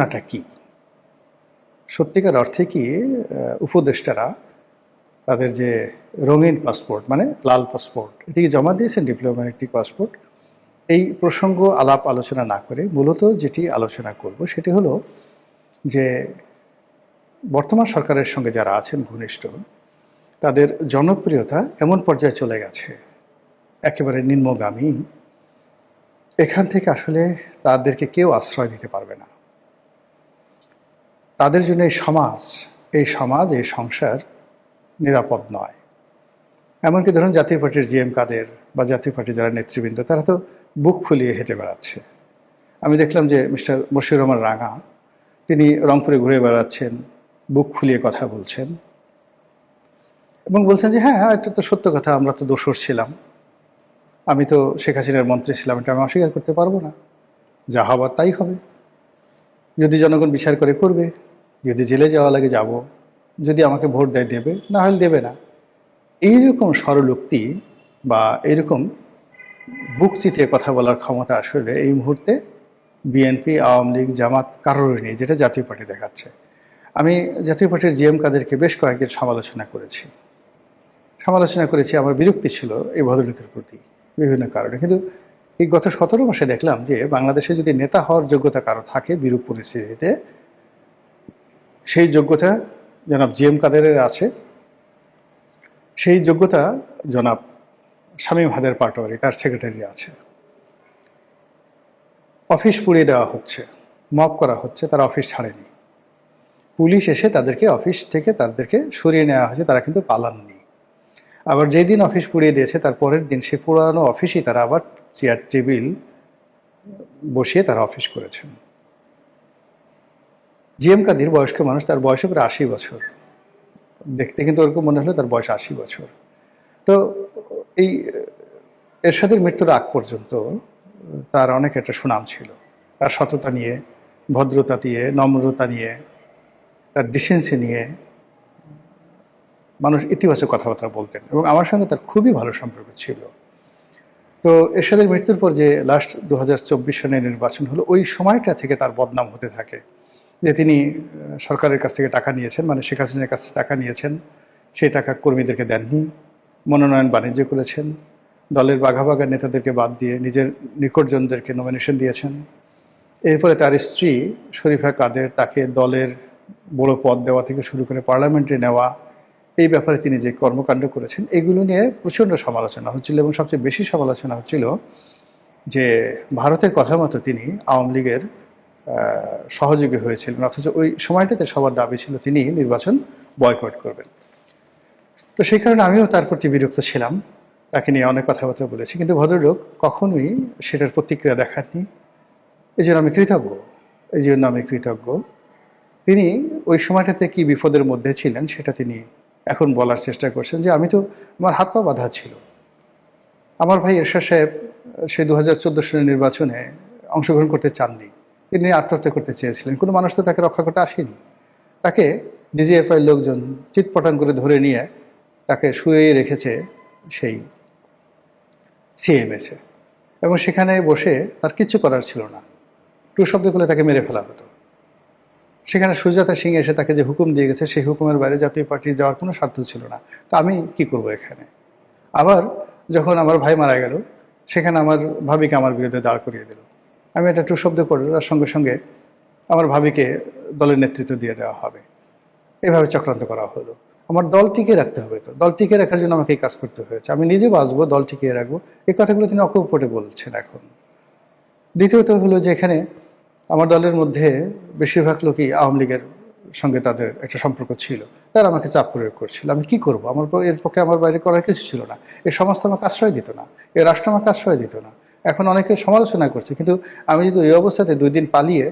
ঘটনাটা কি? সত্যিকার অর্থে কি উপদেষ্টারা তাদের যে রঙিন পাসপোর্ট মানে লাল পাসপোর্ট, এটিকে জমা দিয়েছেন ডিপ্লোম্যাটিক পাসপোর্ট এই প্রসঙ্গ আলাপ আলোচনা না করে মূলত যেটি আলোচনা করব সেটি হলো যে বর্তমান সরকারের সঙ্গে যারা আছেন ঘনিষ্ঠ, তাদের জনপ্রিয়তা এমন পর্যায়ে চলে গেছে, একেবারে নিম্নগামী। এখান থেকে আসলে তাদেরকে কেউ আশ্রয় দিতে পারবে না। তাদের জন্য এই সমাজ এই সমাজ, এই সংসার নিরাপদ নয়। এমনকি ধরুন জাতীয় পার্টির জি এম কাদের বা জাতীয় পার্টির যারা নেতৃবৃন্দ, তারা তো বুক ফুলিয়ে হেঁটে বেড়াচ্ছে। আমি দেখলাম যে মিস্টার বশির রহমান রাঙা, তিনি রংপুরে ঘুরে বেড়াচ্ছেন, বুক ফুলিয়ে কথা বলছেন এবং বলছেন যে হ্যাঁ হ্যাঁ এটা তো সত্য কথা, আমরা তো দোষর ছিলাম। আমি তো শেখ হাসিনার মন্ত্রী ছিলাম, এটা আমি অস্বীকার করতে পারব না। যা হবার তাই হবে। যদি জনগণ বিচার করে করবে যদি জেলে যাওয়া লাগে যাব, যদি আমাকে ভোট দেয় দেবে, না হলে দেবে না। এইরকম স্বরলোক্তি বা এরকম বুক চিতিয়ে কথা বলার ক্ষমতা আসলে এই মুহূর্তে বিএনপি আওয়ামী লীগ, জামাত কারোরই নেই, যেটা জাতীয় পার্টি দেখাচ্ছে। আমি জাতীয় পার্টির জিএম কাদেরকে বেশ কয়েকদিন সমালোচনা করেছি। সমালোচনা করেছি, আমার বিরক্তি ছিল এই ভদ্রলোকের প্রতি বিভিন্ন কারণে। কিন্তু এই গত সতেরো মাসে দেখলাম যে বাংলাদেশে যদি নেতা হওয়ার যোগ্যতা কারও থাকে, বিরূপ পরিস্থিতিতে সেই যোগ্যতা জনাব জি এম কাদেরের আছে। সেই যোগ্যতা জনাব শামীম হাদের পাটোয়ারি, তার সেক্রেটারি আছে। অফিস পুড়িয়ে দেওয়া হচ্ছে, মব করা হচ্ছে, তারা অফিস ছাড়েনি। পুলিশ এসে তাদেরকে অফিস থেকে তাদেরকে সরিয়ে নেওয়া হয়েছে, তারা কিন্তু পালাননি। আবার যেই দিন অফিস পুড়িয়ে দিয়েছে, তার পরের দিন সে পুরানো অফিসেই তারা আবার চেয়ার, টেবিল বসিয়ে তারা অফিস করেছেন। জিএম কাদির বয়স্ক মানুষ, তার বয়স প্রায় আশি বছর। দেখতে কিন্তু ওরকম মনে হলো তার বয়স আশি বছর। তো এই এরশাদের মৃত্যুর আগ পর্যন্ত তার অনেক একটা সুনাম ছিল। তার সততা নিয়ে, ভদ্রতা দিয়ে, নম্রতা নিয়ে, তার ডিসেন্সি নিয়ে মানুষ ইতিবাচক কথাবার্তা বলতেন এবং আমার সঙ্গে তার খুবই ভালো সম্পর্ক ছিল। তো এরশাদের মৃত্যুর পর যে লাস্ট দু হাজার চব্বিশ সনের নির্বাচন হলো, ওই সময়টা থেকে তার বদনাম হতে থাকে। যে তিনি সরকারের কাছ থেকে টাকা নিয়েছেন মানে শেখ হাসিনার কাছ থেকে টাকা নিয়েছেন, সেই টাকা কর্মীদেরকে দেননি, মনোনয়ন বাণিজ্য করেছেন, দলের বাঘাবাগা নেতাদেরকে বাদ দিয়ে নিজের নিকটজনদেরকে নমিনেশন দিয়েছেন। এরপরে তার স্ত্রী শরীফা কাদের তাকে দলের বড় পদ দেওয়া থেকে শুরু করে পার্লামেন্টে নেওয়া, এই ব্যাপারে তিনি যে কর্মকাণ্ড করেছেন, এগুলো নিয়ে প্রচণ্ড সমালোচনা হচ্ছিল এবং সবচেয়ে বেশি সমালোচনা হচ্ছিল যে ভারতের কথা মতো তিনি আওয়ামী লীগের সহযোগী হয়েছিলেন। অথচ ওই সময়টাতে সবার দাবি ছিল তিনি নির্বাচন বয়কট করবেন। তো সেই কারণে আমিও তার প্রতি বিরক্ত ছিলাম। তাকে নিয়ে অনেক কথাবার্তা বলেছি। কিন্তু ভদ্রলোক কখনোই সেটার প্রতিক্রিয়া দেখাননি। এই জন্য আমি কৃতজ্ঞ। এই জন্য আমি কৃতজ্ঞ। তিনি ওই সময়টাতে কি বিপদের মধ্যে ছিলেন সেটা তিনি এখন বলার চেষ্টা করছেন যে আমি তো আমার হাত পা বাঁধা ছিল। আমার ভাই এরশাদ সাহেব সেই দু হাজার চোদ্দ সালের নির্বাচনে অংশগ্রহণ করতে চাননি। তিনি আত্মহত্যা করতে চেয়েছিলেন। কোনো মানুষ তো তাকে রক্ষা করতে আসেনি। তাকে ডিজিএফআই লোকজন চিৎপটাং করে ধরে নিয়ে তাকে শুয়ে রেখেছে সেই সিএমএসে এবং সেখানে বসে তার কিচ্ছু করার ছিল না। টু শব্দ করলে তাকে মেরে ফেলা হতো। সেখানে সুজাতা সিং এসে তাকে যে হুকুম দিয়ে গেছে, সেই হুকুমের বাইরে জাতীয় পার্টি যাওয়ার কোনো স্বার্থ ছিল না। তো আমি কি করব এখানে? আবার যখন আমার ভাই মারা গেল, সেখানে আমার ভাবিকে আমার বিরুদ্ধে দাঁড় করিয়ে দিল। আমি এটা টু শব্দ করার সঙ্গে সঙ্গে আমার ভাবিকে দলের নেতৃত্ব দিয়ে দেওয়া হবে। এভাবে চক্রান্ত করা হলো। আমার দল টিকিয়ে রাখতে হবে তো। দল টিকিয়ে রাখার জন্য আমাকে এই কাজ করতে হয়েছে। আমি নিজে বাঁচবো, দল টিকিয়ে রাখব। এই কথাগুলো তিনি অকপটে বলছেন এখন। দ্বিতীয়ত হলো যে এখানে আমার দলের মধ্যে বেশিরভাগ লোকই আওয়ামী লীগের সঙ্গে তাদের একটা সম্পর্ক ছিল। তারা আমাকে চাপ প্রয়োগ করছিল। আমি কি করব? আমার এর পক্ষে আমার বাইরে করার কিছু ছিল না। এই সমাজ তো আমাকে আশ্রয় দিত না। এই রাষ্ট্র আমাকে আশ্রয় দিত না। এখন অনেকে সমালোচনা করছে। কিন্তু আমি যদি ওই অবস্থাতে দুই দিন পালিয়ে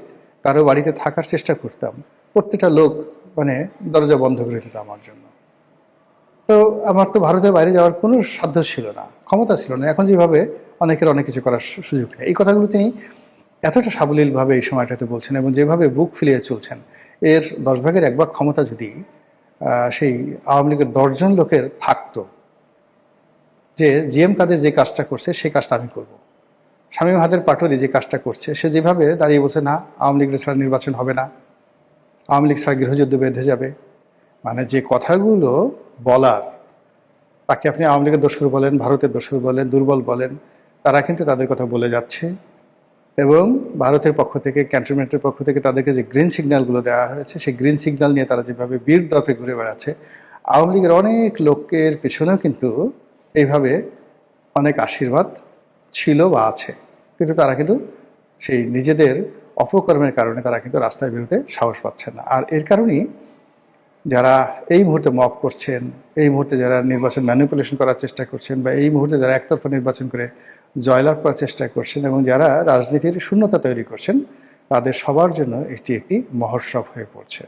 কারও বাড়িতে থাকার চেষ্টা করতাম, প্রত্যেকটা লোক মানে দরজা বন্ধ করে দিত আমার জন্য। তো আমার তো ভারতের বাইরে যাওয়ার কোনো সাধ্য ছিল না, ক্ষমতা ছিল না। এখন যেভাবে অনেকের অনেক কিছু করার সুযোগ নেই। এই কথাগুলো তিনি এতটা সাবলীলভাবে এই সময়টাতে বলছেন এবং যেভাবে বুক ফিলিয়ে চলছেন, এর দশ ভাগের এক ভাগ ক্ষমতা যদি সেই আওয়ামী লীগের দশজন লোকের থাকতো, যে জিএম কাদের যে কাজটা করছে, সেই কাজটা আমি করব। শামীম হাদের পাটোয়ারি যে কাজটা করছে, সে যেভাবে দাঁড়িয়ে বলছে, না, আওয়ামী লীগের ছাড়া নির্বাচন হবে না। আওয়ামী লীগ ছাড়া গৃহযুদ্ধ বেঁধে যাবে। মানে যে কথাগুলো বলার, তাকে আপনি আওয়ামী লীগের দোষর বলেন, ভারতের দোষর বলেন, দুর্বল বলেন, তারা কিন্তু তাদের কথা বলে যাচ্ছে। এবং ভারতের পক্ষ থেকে, ক্যান্টনমেন্টের পক্ষ থেকে তাদেরকে যে গ্রিন সিগন্যালগুলো দেওয়া হয়েছে, সেই গ্রিন সিগন্যাল নিয়ে তারা যেভাবে বীর দপে ঘুরে বেড়াচ্ছে, আওয়ামী লীগের অনেক লোকের পেছনেও কিন্তু এইভাবে অনেক আশীর্বাদ ছিল বা আছে। কিন্তু তারা কিন্তু সেই নিজেদের অপকর্মের কারণে তারা কিন্তু রাস্তায় বেরোতে সাহস পাচ্ছে না। আর এর কারণেই যারা এই মুহূর্তে মপ করছেন, এই মুহূর্তে যারা নির্বাচন ম্যানিপুলেশন করার চেষ্টা করছেন বা এই মুহূর্তে যারা একতরফা নির্বাচন করে জয়লাভ করার চেষ্টা করছেন এবং যারা রাজনীতির শূন্যতা তৈরি করছেন, তাদের সবার জন্য এটি একটি মহোৎসব হয়ে পড়ছে।